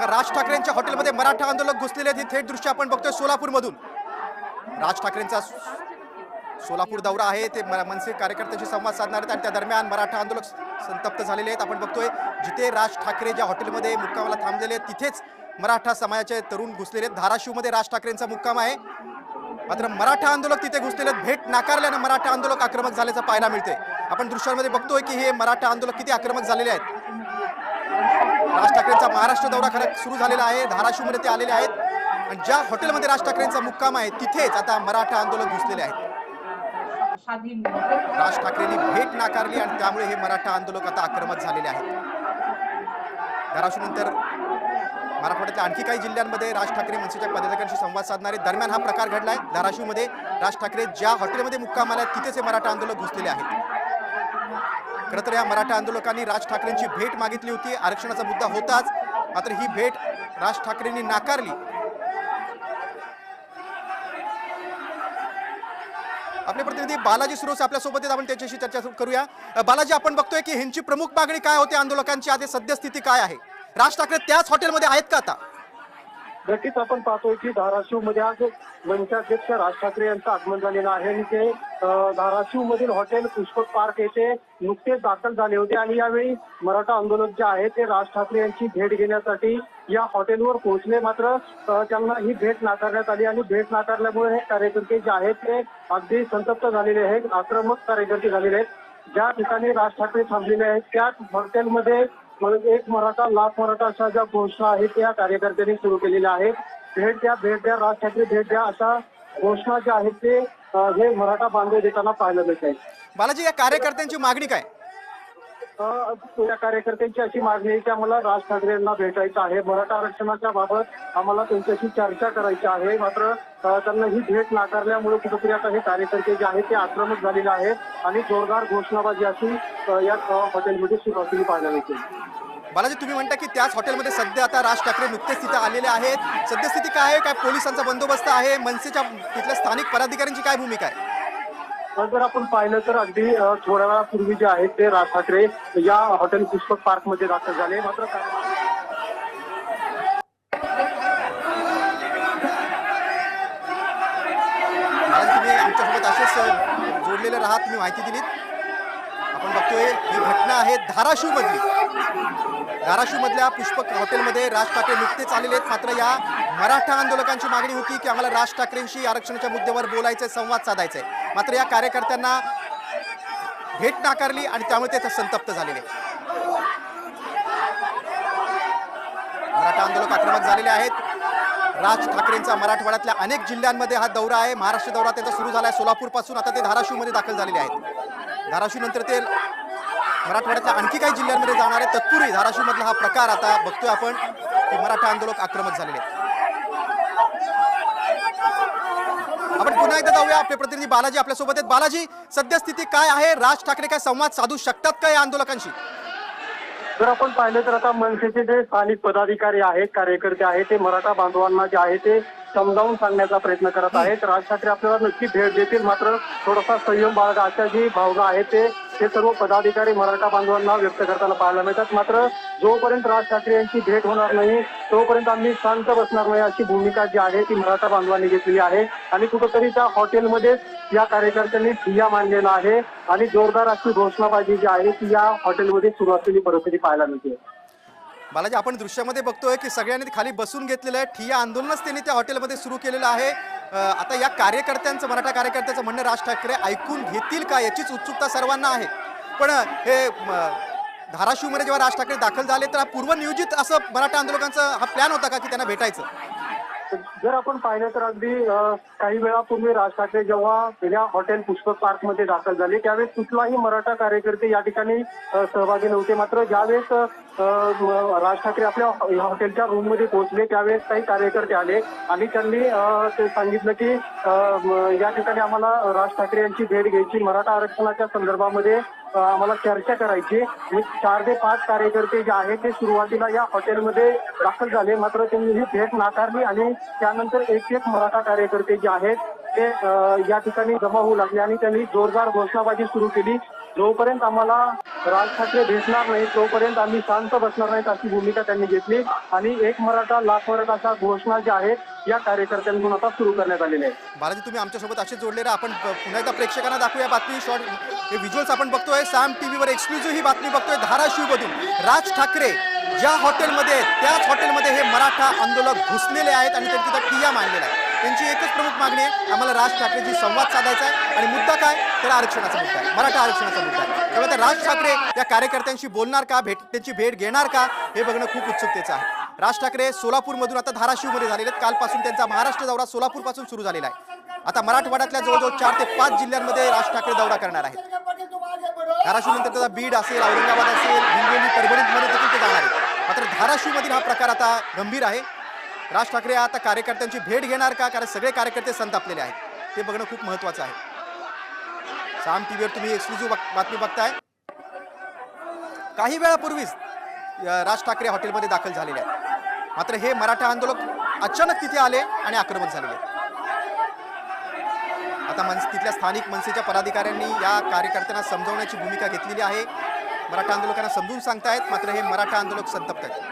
बघा राज ठाकरेंच्या हॉटेलमध्ये मराठा आंदोलक घुसलेले हे थेट दृश्य आपण बघतोय सोलापूरमधून. राज ठाकरेंचा सोलापूर दौरा आहे. ते मनसे कार्यकर्त्यांशी संवाद साधणार आहेत आणि त्या दरम्यान मराठा आंदोलक संतप्त झालेले आहेत. आपण बघतोय जिथे राज ठाकरे ज्या हॉटेलमध्ये मुक्कामाला थांबलेले आहेत तिथेच मराठा समाजाचे तरुण घुसलेले आहेत. धाराशिवमध्ये राज ठाकरेंचा मुक्काम आहे. मात्र मराठा आंदोलक तिथे घुसलेले आहेत. भेट नाकारल्यानं मराठा आंदोलक आक्रमक झाल्याचं पाहायला मिळते आपण दृश्यांमध्ये बघतोय की हे मराठा आंदोलक किती आक्रमक झालेले आहेत. राज ठाकरेंचा महाराष्ट्र दौरा खरं सुरू झालेला आहे. धाराशिवमध्ये ते आलेले आहेत. आणि ज्या हॉटेलमध्ये राज ठाकरेंचा मुक्काम आहे तिथेच आता मराठा आंदोलन घुसलेले आहेत. राज ठाकरेंनी भेट नाकारली आणि त्यामुळे हे मराठा आंदोलक आता आक्रमक झालेले आहेत. धाराशिवनंतर मराठवाड्यातल्या आणखी काही जिल्ह्यांमध्ये राज ठाकरे मनसेच्या पदाधिकाऱ्यांशी संवाद साधणारे. दरम्यान हा प्रकार घडलाय. धाराशिवमध्ये राज ठाकरे ज्या हॉटेलमध्ये मुक्काम आला तिथेच हे मराठा आंदोलक घुसलेले आहेत. खरं तर या मराठा आंदोलकांनी राज ठाकरेंची भेट मागितली होती. आरक्षणाचा मुद्दा होताच. मात्र ही भेट राज ठाकरेंनी नाकारली. आपले प्रतिनिधी बालाजी सुरोस आपल्यासोबत आहेत. आपण त्याच्याशी चर्चा करूया. बालाजी आपण बघतोय की ह्यांची प्रमुख मागणी काय होती आंदोलकांची? आधी सद्यस्थिती काय आहे? राज ठाकरे त्याच हॉटेलमध्ये आहेत का आता? नक्कीच आपण पाहतोय की धाराशिवमध्ये आज मंचाध्यक्ष राज ठाकरे यांचं आगमन झालेलं आहे. आणि ते धाराशिव मधील हॉटेल पुष्पक पार्क येथे नुकतेच दाखल झाले होते आणि यावेळी मराठा आंदोलक जे आहे ते राज ठाकरे यांची भेट घेण्यासाठी या हॉटेलवर पोहोचले. मात्र त्यांना ही भेट नाकारण्यात आली आणि भेट नाकारल्यामुळे हे कार्यकर्ते जे आहेत ते अगदी संतप्त झालेले आहेत आक्रमक कार्यकर्ते झालेले आहेत. ज्या ठिकाणी राज ठाकरे थांबलेले आहेत त्याच हॉटेलमध्ये एक मराठा लाख मराठा अशा ज्या घोषणा आहेत त्या कार्यकर्त्यांनी सुरू केलेल्या आहेत. भेट द्या भेट द्या राज ठाकरे भेट द्या अशा घोषणा ज्या आहेत ते हे मराठा बांधव देताना पाहायला मिळत आहे बालाजी या कार्यकर्त्यांची मागणी काय? अ, या कार्यकर्त्यांची अशी मागणी आहे की आम्हाला राज ठाकरे यांना भेटायचं आहे. मराठा आरक्षणाच्या बाबत आम्हाला त्यांच्याशी चर्चा करायची आहे. मात्र अ, त्यांना ही भेट नाकारल्यामुळे कुठेतरी आता हे कार्यकर्ते जे आहेत ते आक्रमक झालेले आहेत आणि जोरदार घोषणाबाजी अशी अ, या हॉटेलमध्ये सुरू असलेली पाहायला मिळते बालाजी तुम्ही म्हणता की त्याच हॉटेलमध्ये सध्या आता राज ठाकरे नुकतेच तिथे आलेले आहेत. सद्यस्थिती काय आहे? काय पोलिसांचा बंदोबस्त आहे? मनसेच्या तिथल्या स्थानिक पदाधिकाऱ्यांची काय भूमिका आहे? जर आपण पाहिलं तर अगदी थोड्या वेळापूर्वी जे आहेत ते राज ठाकरे या हॉटेल पुष्पक पार्कमध्ये दाखल झाले. मात्र तुम्ही आमच्यासोबत असेच जोडलेले राहा. तुम्ही माहिती दिलीत. आपण बघतोय ही घटना आहे धाराशिवमधली. धाराशिवमधल्या पुष्पक हॉटेलमध्ये राज ठाकरे नुकतेच आलेले आहेत. मात्र या मराठा आंदोलकांची मागणी होती की आम्हाला राज ठाकरेंशी आरक्षणाच्या मुद्द्यावर बोलायचंय संवाद साधायचा आहे मात्र या कार्यकर्त्यांना भेट नाकारली आणि त्यामुळे ते संतप्त झालेले. मराठा आंदोलक आक्रमक झालेले आहेत. राज ठाकरेंचा मराठवाड्यातल्या अनेक जिल्ह्यांमध्ये हा दौरा आहे. महाराष्ट्र दौरा त्यांचा सुरू झाला आहे सोलापूरपासून आता ते धाराशिवमध्ये दाखल झालेले आहेत. धाराशिव नंतर ते मराठवाड्यातल्या आणखी काही जिल्ह्यांमध्ये जाणार आहे तत्पूर्वी धाराशिवमधला हा प्रकार आता बघतोय आपण की मराठा आंदोलक आक्रमक झालेले आपण पुन्हा एकदा जाऊया. आपले प्रतिनिधी बालाजी आपल्यासोबत आहेत. बालाजी सद्यस्थिती काय आहे? राज ठाकरे काय संवाद साधू शकतात का या आंदोलकांशी? जर आपण पाहिलं तर आता मनसेचे जे स्थानिक पदाधिकारी आहेत कार्यकर्ते आहेत ते मराठा बांधवांना जे आहे ते समजावून सांगण्याचा प्रयत्न करत आहेत. राज ठाकरे आपल्याला नक्की भेट देतील. मात्र थोडासा संयम बाळगा. अशा जी भावना आहे ते ते सर्व पदाधिकारी मराठा बांधवांना व्यक्त करताना पाहायला मिळतात. मात्र जोपर्यंत राज ठाकरे यांची भेट होणार नाही तोपर्यंत आम्ही शांत बसणार नाही अशी भूमिका जी आहे ती मराठा बांधवांनी घेतलेली आहे. आणि कुठंतरी त्या हॉटेलमध्येच या कार्यकर्त्यांनी ठिय्या मांडलेला आहे आणि जोरदार अशी घोषणाबाजी जी आहे ती या हॉटेलमध्ये सुरू असलेली परिस्थिती पाहायला मिळते. बालाजी आपण दृश्यामध्ये बघतोय की सगळ्यांनी खाली बसून घेतलेलं आहे. ठिय्या आंदोलनच त्यांनी त्या हॉटेलमध्ये सुरू केलेलं आहे. आता या कार्यकर्त्यांचं मराठा कार्यकर्त्याचं म्हणणं राज ठाकरे ऐकून घेतील का याचीच उत्सुकता सर्वांना आहे. पण हे धाराशिवमध्ये जेव्हा राज ठाकरे दाखल झाले तर पूर्वनियोजित असं मराठा आंदोलकांचा हा प्लॅन होता का की त्यांना भेटायचं? जर आपण पाहिलं तर अगदी काही वेळापूर्वी राज ठाकरे जेव्हा या हॉटेल पुष्पक पार्कमध्ये दाखल झाले त्यावेळेस कुठलाही मराठा कार्यकर्ते या ठिकाणी सहभागी नव्हते. मात्र ज्यावेळेस राज ठाकरे आपल्या हॉ- हॉटेलच्या रूममध्ये पोहोचले त्यावेळेस काही कार्यकर्ते आले आणि त्यांनी ते सांगितलं की या ठिकाणी आम्हाला राज ठाकरे यांची भेट घ्यायची. मराठा आरक्षणाच्या संदर्भामध्ये आम्हाला चर्चा करायची चार ते पाच कार्यकर्ते जे आहेत ते सुरुवातीला या हॉटेलमध्ये दाखल झाले. मात्र त्यांनी ही भेट नाकारली आणि त्यानंतर एक एक मराठा कार्यकर्ते जे आहेत ते या ठिकाणी जमा होऊ लागले आणि त्यांनी जोरदार घोषणाबाजी सुरू केली. जोपर्यंत आम्हाला राज ठाकरे भेटणार नाही तोपर्यंत आम्ही शांत बसणार नाहीत अशी भूमिका त्यांनी घेतली. आणि एक मराठा लाख मराठा घोषणा ज्या आहेत या कार्यकर्त्यांकडून आता सुरू करण्यात आलेल्या आहेत. बालाजी तुम्ही आमच्यासोबत असे जोडले राहा. आपण पुन्हा एकदा प्रेक्षकांना दाखवूया बातमी शॉर्ट हे व्हिज्युअल्स आपण बघतोय. सॅम टीव्हीवर एक्सक्लुझिव्ह ही बातमी बघतोय. धाराशिवमधून राज ठाकरे ज्या हॉटेलमध्ये त्याच हॉटेलमध्ये हे मराठा आंदोलक घुसलेले आहेत आणि त्यांनी तिथं ठिय्या मांडलेला आहे त्यांची एकच प्रमुख मागणी आहे आम्हाला राज ठाकरेशी संवाद साधायचा आहे. आणि मुद्दा काय? त्याला आरक्षणाचा मुद्दा आहे मराठा आरक्षणाचा मुद्दा आहे त्यामुळे आता राज ठाकरे या कार्यकर्त्यांशी बोलणार का भेट त्यांची भेट घेणार का हे बघणं खूप उत्सुकतेचं आहे. राज ठाकरे सोलापूरमधून आता धाराशिवमध्ये झालेले आहेत. कालपासून त्यांचा महाराष्ट्र दौरा सोलापूरपासून सुरू झालेला आहे. आता मराठवाड्यातल्या जवळजवळ चार ते पाच जिल्ह्यांमध्ये राज ठाकरे दौरा करणार आहेत. धाराशिवनंतर त्याचा बीड असेल औरंगाबाद असेल हिंगोली परभणीमध्ये देखील ते जाणार आहेत. मात्र धाराशिवमधील हा प्रकार आता गंभीर आहे. राज ठाकरे आता कार्यकर्त्यांची भेट घेणार का? कारण सगळे कार्यकर्ते संतापलेले आहेत. ते बघणं खूप महत्वाचं आहे. साम टीव्हीवर तुम्ही एक्सक्लुझिव्ह बातमी बघताय. काही वेळापूर्वीच राज ठाकरे हॉटेलमध्ये दाखल झालेले आहेत. मात्र हे मराठा आंदोलक अचानक तिथे आले आणि आक्रमक झालेले आता मन तिथल्या स्थानिक मनसेच्या पदाधिकाऱ्यांनी या कार्यकर्त्यांना समजवण्याची भूमिका घेतलेली आहे. मराठा आंदोलकांना समजून सांगतायत मात्र हे मराठा आंदोलक संतप्त आहेत.